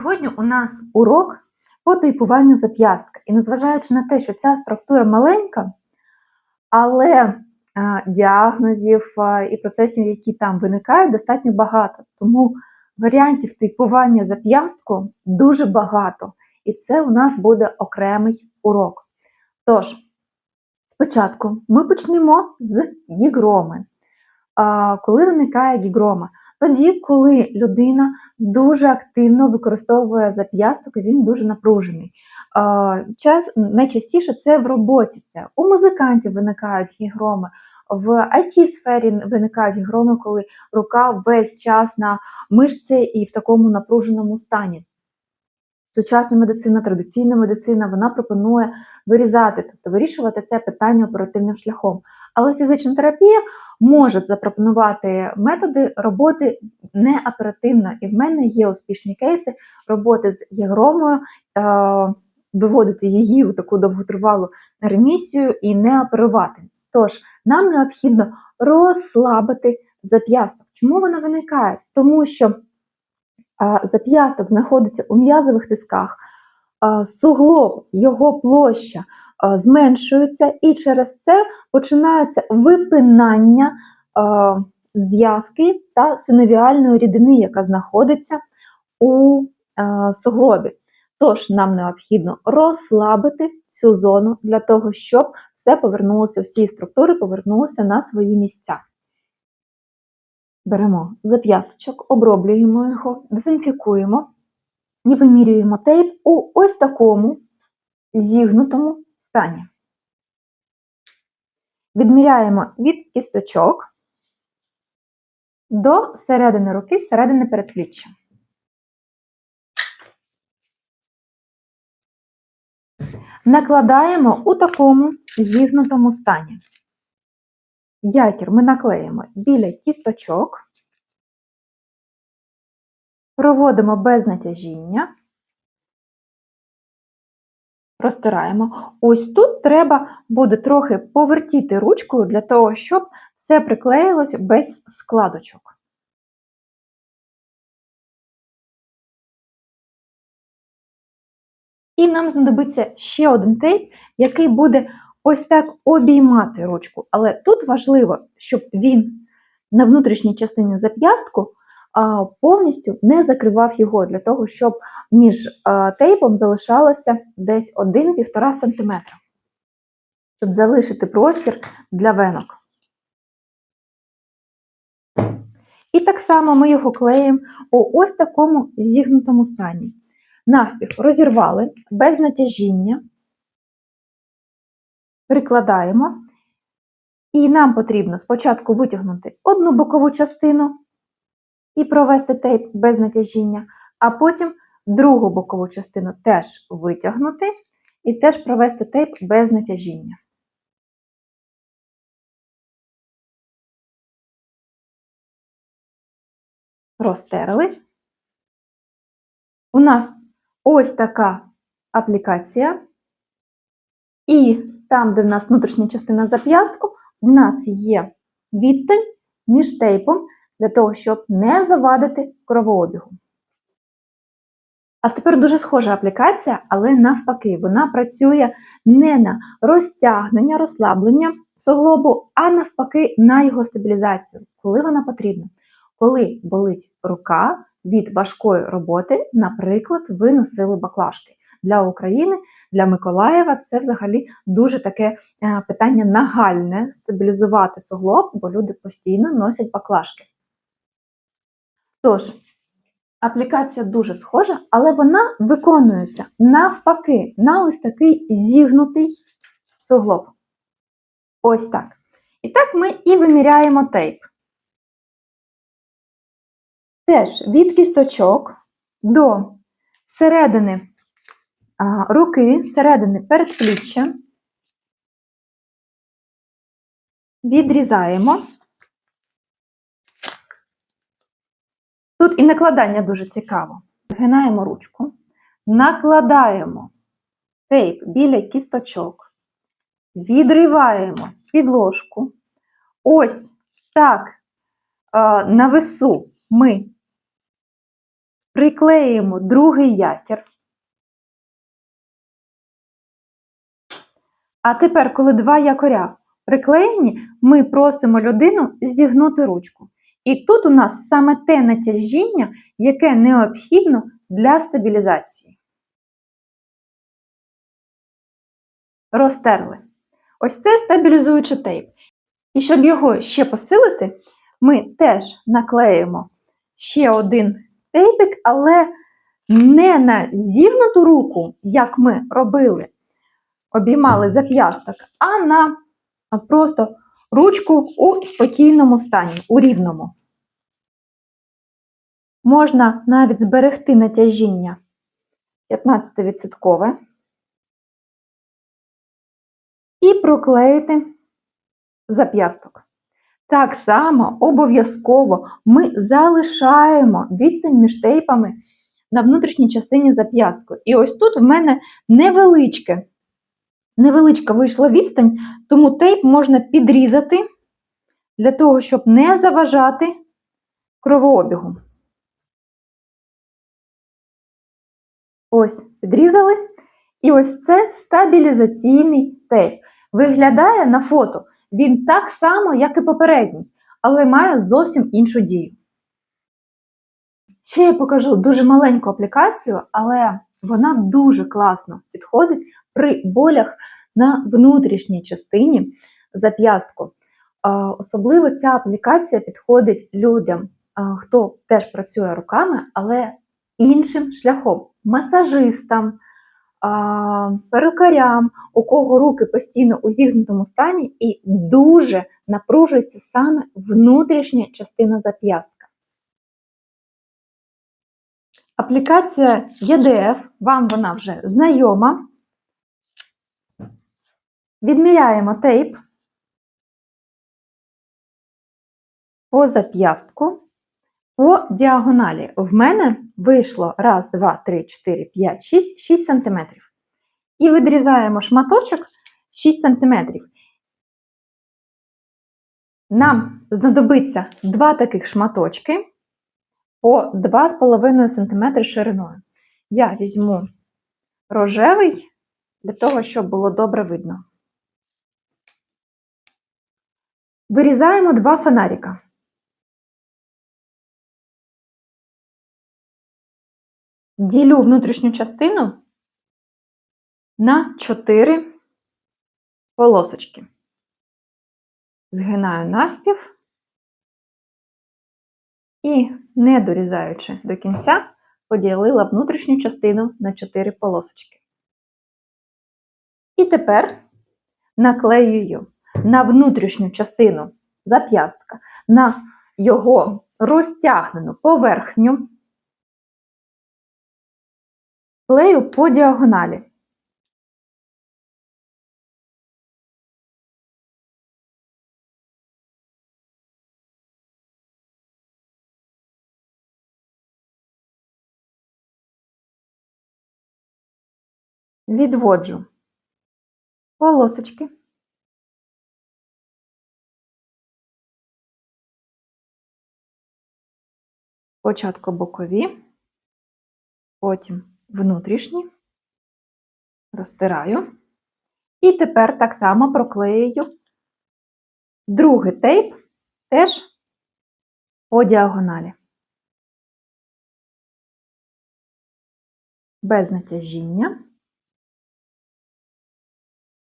Сьогодні у нас урок по типуванню зап'ястка. І незважаючи на те, що ця структура маленька, але а, діагнозів а, і процесів, які там виникають, достатньо багато. Тому варіантів типування зап'ястку дуже багато. І це у нас буде окремий урок. Тож, спочатку ми почнемо з гігроми. А, коли виникає гігрома? Тоді, коли людина дуже активно використовує зап'ясток, і він дуже напружений. Час, Найчастіше це в роботі. Це У музикантів виникають гігроми, в it сфері виникають гігроми, коли рука весь час на мишці і в такому напруженому стані. Сучасна медицина, традиційна медицина, вона пропонує вирізати, тобто вирішувати це питання оперативним шляхом. Але фізична терапія може запропонувати методи роботи не оперативно. І в мене є успішні кейси роботи з ягромою, е, виводити її у таку довготривалу ремісію і не оперувати. Тож, нам необхідно розслабити зап'ясток. Чому вона виникає? Тому що зап'ясток знаходиться у м'язових тисках, суглоб, його площа зменшується, і через це починається випинання зв'язки та синовіальної рідини, яка знаходиться у суглобі. Тож нам необхідно розслабити цю зону для того, щоб все повернулося, всі структури повернулися на свої місця. Беремо зап'ясточок, оброблюємо його, дезінфікуємо і вимірюємо тейп у ось такому зігнутому стані. Відміряємо від кісточок до середини руки, середини передпліччя. Накладаємо у такому зігнутому стані. Якір ми наклеїмо біля кісточок, проводимо без натяжіння, розтираємо. Ось тут треба буде трохи повертіти ручкою для того, щоб все приклеїлось без складочок. І нам знадобиться ще один тейп, який буде ось так обіймати ручку. Але тут важливо, щоб він на внутрішній частині зап'ястку повністю не закривав його, для того, щоб між тейпом залишалося десь 1-1,5 см, щоб залишити простір для венок. І так само ми його клеїмо у ось такому зігнутому стані. Навпів розірвали без натяжіння прикладаємо, і нам потрібно спочатку витягнути одну бокову частину і провести тейп без натяжіння, а потім другу бокову частину теж витягнути і теж провести тейп без натяжіння. Розтерли. У нас ось така аплікація. І там, де в нас внутрішня частина зап'ястку, в нас є відстань між тейпом для того, щоб не завадити кровообігу. А тепер дуже схожа аплікація, але навпаки, вона працює не на розтягнення, розслаблення суглобу, а навпаки, на його стабілізацію, коли вона потрібна. Коли болить рука від важкої роботи, наприклад, ви носили баклажки для України, для Миколаєва це взагалі дуже таке е, питання нагальне стабілізувати суглоб, бо люди постійно носять баклажки. Тож, аплікація дуже схожа, але вона виконується навпаки, на ось такий зігнутий суглоб. Ось так. І так ми і виміряємо тейп. Теж від кісточок до середини руки середини передпліччя, відрізаємо. Тут і накладання дуже цікаво. Згинаємо ручку, накладаємо тейп біля кісточок, відриваємо підложку. Ось так на весу ми приклеїмо другий якір. А тепер, коли два якоря приклеєні, ми просимо людину зігнути ручку. І тут у нас саме те натяжіння, яке необхідно для стабілізації. Розтерли. Ось це стабілізуючий тейп. І щоб його ще посилити, ми теж наклеїмо ще один тейпик, але не на зігнуту руку, як ми робили, обіймали зап'ясток, а на просто ручку у спокійному стані, у рівному. Можна навіть зберегти натяжіння 15% і проклеїти зап'ясток. Так само обов'язково ми залишаємо відстань між тейпами на внутрішній частині зап'ястку. І ось тут в мене невеличке, невеличка вийшла відстань, тому тейп можна підрізати для того, щоб не заважати кровообігу. Ось, підрізали. І ось це стабілізаційний тейп. Виглядає на фото він так само, як і попередній, але має зовсім іншу дію. Ще я покажу дуже маленьку аплікацію, але вона дуже класно підходить при болях на внутрішній частині зап'ястку. Особливо ця аплікація підходить людям, хто теж працює руками, але іншим шляхом масажистам перукарям, у кого руки постійно у зігнутому стані, і дуже напружується саме внутрішня частина зап'ястка. Аплікація EDF, вам вона вже знайома. Відміряємо тейп по зап'ястку по діагоналі в мене вийшло 1, 2, 3, 4, 5, 6, 6 см. І відрізаємо шматочок 6 см. Нам знадобиться два таких шматочки по 2,5 см шириною. Я візьму рожевий для того, щоб було добре видно. Вирізаємо два фонарика. Ділю внутрішню частину на 4 полосочки. Згинаю навпів і, не дорізаючи до кінця, поділила внутрішню частину на 4 полосочки. І тепер наклеюю на внутрішню частину зап'ястка, на його розтягнену поверхню. Клею по діагоналі. Відводжу полосочки. Спочатку бокові, потім внутрішні, розтираю. І тепер так само проклею другий тейп теж по діагоналі. Без натяжіння.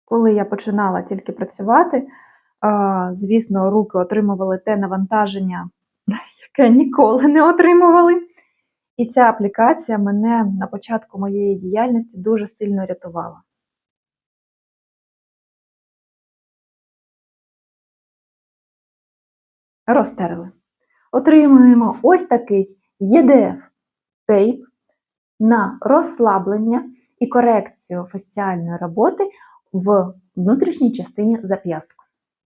Коли я починала тільки працювати, звісно, руки отримували те навантаження, яке ніколи не отримували. І ця аплікація мене на початку моєї діяльності дуже сильно рятувала. Розтерли. Отримуємо ось такий EDF тейп на розслаблення і корекцію фасціальної роботи в внутрішній частині зап'ястку.